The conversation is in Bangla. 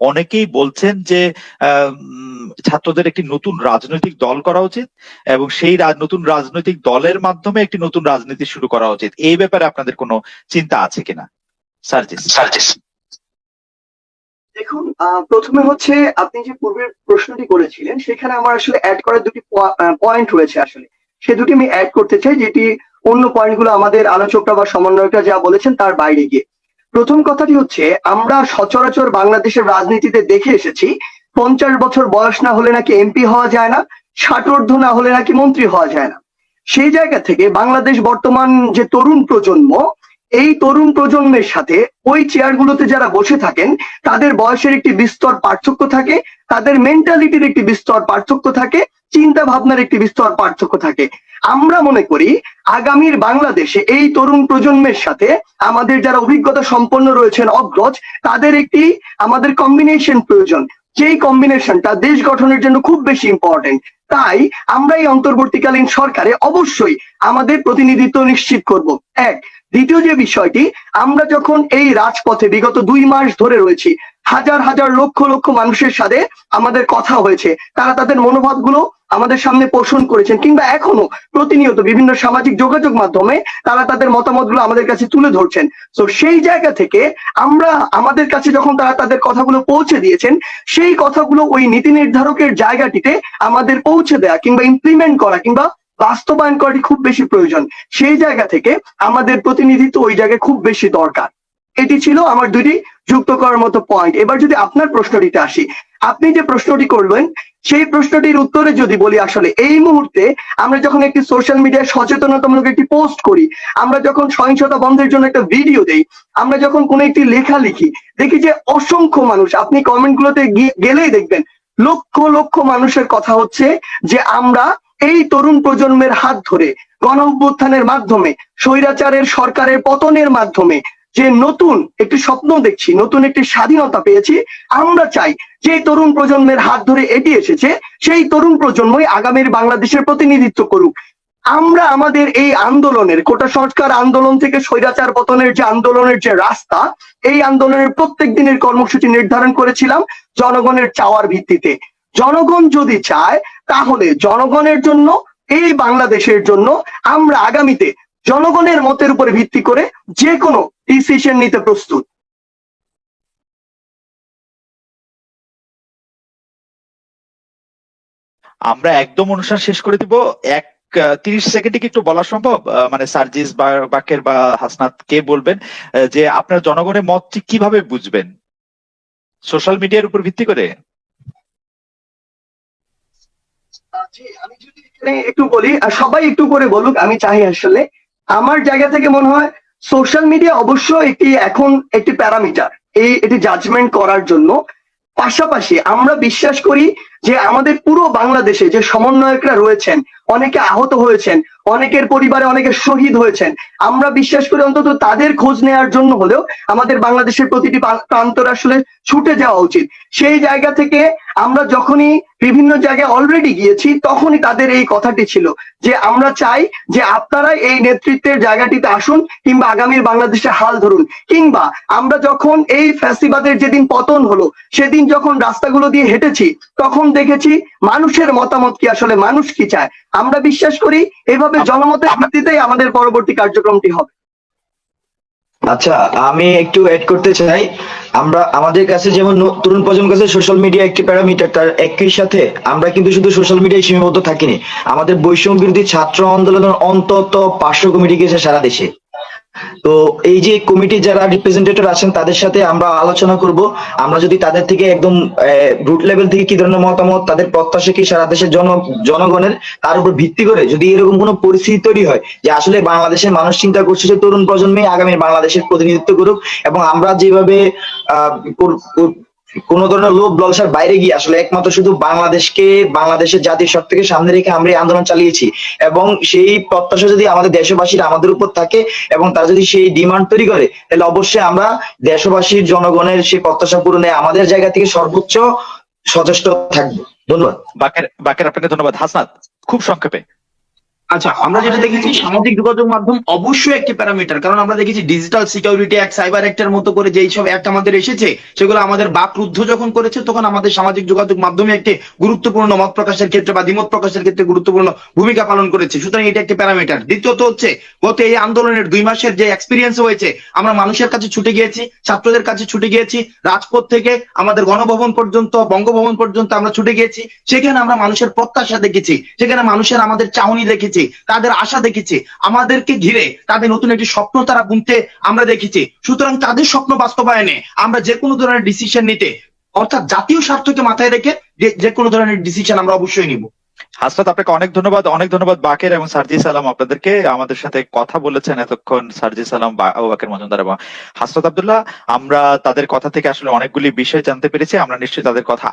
অনেকেই বলছেন যে আহ, উম, ছাত্রদের একটি নতুন রাজনৈতিক দল করা উচিত এবং সেই নতুন রাজনৈতিক দলের মাধ্যমে একটি নতুন রাজনীতি শুরু করা উচিত। এই ব্যাপারে আপনাদের কোনো চিন্তা আছে কিনা? সার্জিস। সার্জিস। দেখুন আহ, প্রথমে হচ্ছে আপনি যে পূর্বের প্রশ্নটি করেছিলেন সেখানে আমার আসলে অ্যাড করার দুটি পয়েন্ট রয়েছে আসলে। সে দুটি আমি অ্যাড করতে চাই যেটি অন্য পয়েন্টগুলো আমাদের আলোচকরা বা সমন্বয়করা যা বলেছেন তার বাইরে গিয়ে। প্রথম কথাটি হচ্ছে, আমরা সচরাচর বাংলাদেশের রাজনীতিতে দেখে এসেছি, পঞ্চাশ বছর বয়স না হলে নাকি এমপি হওয়া যায় না, ষাটোর্ধ না হলে নাকি মন্ত্রী হওয়া যায় না। সেই জায়গা থেকে বাংলাদেশ বর্তমান যে তরুণ প্রজন্ম, এই তরুণ প্রজন্মের সাথে ওই চেয়ারগুলোতে যারা বসে থাকেন, তাদের বয়সের একটি বিস্তর পার্থক্য থাকে, তাদের মেন্টালিটির একটি বিস্তর পার্থক্য থাকে চিন্তা ভাবনার একটি বিস্তর পার্থক্য থাকে। আমরা মনে করি, আগামীর বাংলাদেশে এই তরুণ প্রজন্মের সাথে আমাদের যারা অভিজ্ঞতা সম্পন্ন রয়েছেন অগ্রজ, তাদের একটি আমাদের কম্বিনেশন প্রয়োজন। যেই কম্বিনেশনটা দেশ গঠনের জন্য খুব বেশি ইম্পর্টেন্ট তাই আমরা এই অন্তর্বর্তীকালীন সরকারে অবশ্যই আমাদের প্রতিনিধিত্ব নিশ্চিত করব। এক, দ্বিতীয় যে বিষয়টি, আমরা যখন এই রাজপথে বিগত দুই মাস ধরে রয়েছি, হাজার হাজার লক্ষ লক্ষ মানুষের সাথে আমাদের কথা হয়েছে। তারা তাদের মনোভাবগুলো আমাদের সামনে পোষণ করেছেন কিংবা এখনও প্রতিনিয়ত বিভিন্ন সামাজিক যোগাযোগ মাধ্যমে তারা তাদের মতামতগুলো আমাদের কাছে তুলে ধরছেন। তো সেই জায়গা থেকে আমরা আমাদের কাছে যখন তারা তাদের কথাগুলো পৌঁছে দিয়েছেন, সেই কথাগুলো ওই নীতি নির্ধারকের জায়গাটিতে আমাদের পৌঁছে দেয়া কিংবা ইমপ্লিমেন্ট করা কিংবা বাস্তবায়ন করাটি খুব বেশি প্রয়োজন। সেই জায়গা থেকে আমাদের প্রতিনিধিত্ব ওই জায়গায় খুব বেশি দরকার। এটি ছিল আমার দুটি যুক্ত করার মতো পয়েন্ট এবার যদি আপনার প্রশ্নটিতে আসি, আপনি যে প্রশ্নটি করলেন সেই প্রশ্নটির উত্তরে যদি বলি আসলে এই মুহূর্তে আমরা যখন একটি সোশ্যাল মিডিয়ায় সচেতনতামূলক একটি পোস্ট করি, আমরা যখন সহিংসতা বন্ধের জন্য একটা ভিডিও দেই, আমরা যখন কোনো একটি লেখা লিখি, দেখি যে অসংখ্য মানুষ, আপনি কমেন্ট গুলোতে গেলেই দেখবেন, লক্ষ লক্ষ মানুষের কথা হচ্ছে যে আমরা এই তরুণ প্রজন্মের হাত ধরে গণ মাধ্যমে, স্বৈরাচারের সরকারের পতনের মাধ্যমে যে নতুন একটি স্বপ্ন দেখছি, নতুন একটি স্বাধীনতা পেয়েছি, আমরা চাই যে তরুণ প্রজন্মের হাত ধরে এটি এসেছে, সেই তরুণ প্রজন্মই আগামীর বাংলাদেশের প্রতিনিধিত্ব করুক। আমরা আমাদের এই আন্দোলনের, কোটা সংস্কার আন্দোলন থেকে স্বৈরাচার পতনের যে আন্দোলনের যে রাস্তা, এই আন্দোলনের প্রত্যেক দিনের কর্মসূচি নির্ধারণ করেছিলাম জনগণের চাওয়ার ভিত্তিতে। জনগণ যদি চায়, তাহলে জনগণের জন্য, এই বাংলাদেশের জন্য আমরা আগামীতে জনগণের মতের উপরে ভিত্তি করে যে কোনো ডিসিশন নিতে প্রস্তুত। আমরা একদম অনুষ্ঠান শেষ করে দিব। এক তিরিশ সেকেন্ডে কি একটু বলা সম্ভব? মানে সার্জিস বা বাকের বা হাসনাত কে বলবেন যে আপনার জনগণের মতটি কীভাবে বুঝবেন? সোশ্যাল মিডিয়ার উপর ভিত্তি করে? আমি যদি একটু বলি সবাই একটু করে বলুক আমি চাই আসলে আমার জায়গা থেকে মনে হয় সোশ্যাল মিডিয়া অবশ্য একটি এখন একটি প্যারামিটার। এই এটি জাজমেন্ট করার জন্য। পাশাপাশি আমরা বিশ্বাস করি যে আমাদের পুরো বাংলাদেশে যে সমন্বয়করা রয়েছেন, অনেকে আহত হয়েছেন, অনেকের পরিবারে অনেকে শহীদ হয়েছেন, আমরা বিশ্বাস করি অন্তত তাদের খোঁজ নেওয়ার জন্য হলেও আমাদের বাংলাদেশের প্রতিটি প্রান- প্রান্তরে আসলে ছুটে যাওয়া উচিত। সেই জায়গা থেকে আমরা যখনই বিভিন্ন জায়গায় অলরেডি গিয়েছি, তখনই তাদের এই কথাটি ছিল যে আমরা চাই যে আপনারা এই নেতৃত্বের জায়গাটিতে আসুন কিংবা আগামীর বাংলাদেশে হাল ধরুন। কিংবা আমরা যখন এই ফ্যাসিবাদের যেদিন পতন হলো, সেদিন যখন রাস্তাগুলো দিয়ে হেঁটেছি, তখন দেখেছি মানুষের মতামত কি, আসলে মানুষ কি চায়? আমরা বিশ্বাস করি এভাবে জনমতের ভিত্তিতেই আমাদের পরবর্তী কার্যক্রমটি হবে। আচ্ছা আমি একটু এড করতে চাই। আমরা, আমাদের কাছে যেমন তরুণ প্রজন্মের কাছে সোশ্যাল মিডিয়া একটি প্যারামিটার তার একই সাথে আমরা কিন্তু শুধু সোশ্যাল মিডিয়ায় সীমাবদ্ধ থাকিনি। আমাদের বৈষম্য বিরোধী ছাত্র আন্দোলনের অন্তত পার্শ্ব কমিটি গেছে সারা দেশে। তো এই যে কমিটি যারা রিপ্রেজেন্টেটিভ আছেন, তাদের সাথে আমরা আলোচনা করব। আমরা যদি তাদের থেকে একদম রুট লেভেল থেকে কি ধরনের মতামত, তাদের প্রত্যাশা কি সারা দেশের জন, জনগণের, তার উপর ভিত্তি করে যদি এরকম কোনো পরিস্থিতি তৈরি হয় যে আসলে বাংলাদেশের মানুষ চিন্তা করছে যে তরুণ প্রজন্মে আগামী বাংলাদেশের প্রতিনিধিত্ব করুক এবং আমরা যেভাবে কোন ধরনের লোভ লালসার বাইরে গিয়ে আসলে একমাত্র শুধু বাংলাদেশকে, বাংলাদেশের জাতির সব থেকে সামনে রেখে আমরা এই আন্দোলন চালিয়েছি। এবং সেই প্রত্যাশা যদি আমাদের দেশবাসীর আমাদের উপর থাকে এবং তারা যদি সেই ডিমান্ড তৈরি করে, তাহলে অবশ্যই আমরা দেশবাসীর, জনগণের সেই প্রত্যাশা পূরণে আমাদের জায়গা থেকে সর্বোচ্চ সচেষ্ট থাকব। ধন্যবাদ। বাকের বাকের আপনাকে ধন্যবাদ। হাসনাত, খুব সংক্ষেপে। আচ্ছা আমরা যেটা দেখেছি সামাজিক যোগাযোগ মাধ্যম অবশ্যই একটি প্যারামিটার। কারণ আমরা দেখেছি ডিজিটাল সিকিউরিটি অ্যাক্ট সাইবার অ্যাক্টের মতো করে যেই সব অ্যাক্ট আমাদের এসেছে সেগুলো আমাদের বাকরুদ্ধ যখন করেছে তখন আমাদের সামাজিক যোগাযোগ মাধ্যমে একটি গুরুত্বপূর্ণ মত প্রকাশের ক্ষেত্রে বা দ্বিমত প্রকাশের ক্ষেত্রে গুরুত্বপূর্ণ ভূমিকা পালন করেছে। সুতরাং এটা একটি প্যারামিটার। দ্বিতীয়ত হচ্ছে গত এই আন্দোলনের দুই মাসের যে এক্সপিরিয়েন্স হয়েছে আমরা মানুষের কাছে ছুটে গিয়েছি ছাত্রদের কাছে ছুটে গিয়েছি রাজপথ থেকে আমাদের গণভবন পর্যন্ত বঙ্গভবন পর্যন্ত আমরা ছুটে গিয়েছি সেখানে আমরা মানুষের প্রত্যাশা দেখেছি সেখানে মানুষের আমাদের চাউনি দেখেছি। তাদের আশা দেখেছি, আমাদেরকে ঘিরে তাদের নতুন একটি স্বপ্ন তারা বুনতে আমরা দেখেছি। সুতরাং তাদের স্বপ্ন বাস্তবায়নে আমরা যে কোনো ধরনের ডিসিশন নিতে, অর্থাৎ জাতীয় স্বার্থকে মাথায় রেখে যে কোনো ধরনের ডিসিশন আমরা অবশ্যই নিব। হাসরাত আপনাকে অনেক ধন্যবাদ অনেক ধন্যবাদ বাকের এবং সার্জি সালাম আপনাদেরকে আমাদের সাথে কথা বলেছেন এতক্ষণ সার্জি সালাম বাকের মজুমদার এবং হাসরাত আব্দুল্লাহ। আমরা তাদের কথা থেকে আসলে অনেকগুলি বিষয় জানতে পেরেছি, আমরা নিশ্চয়ই তাদের কথা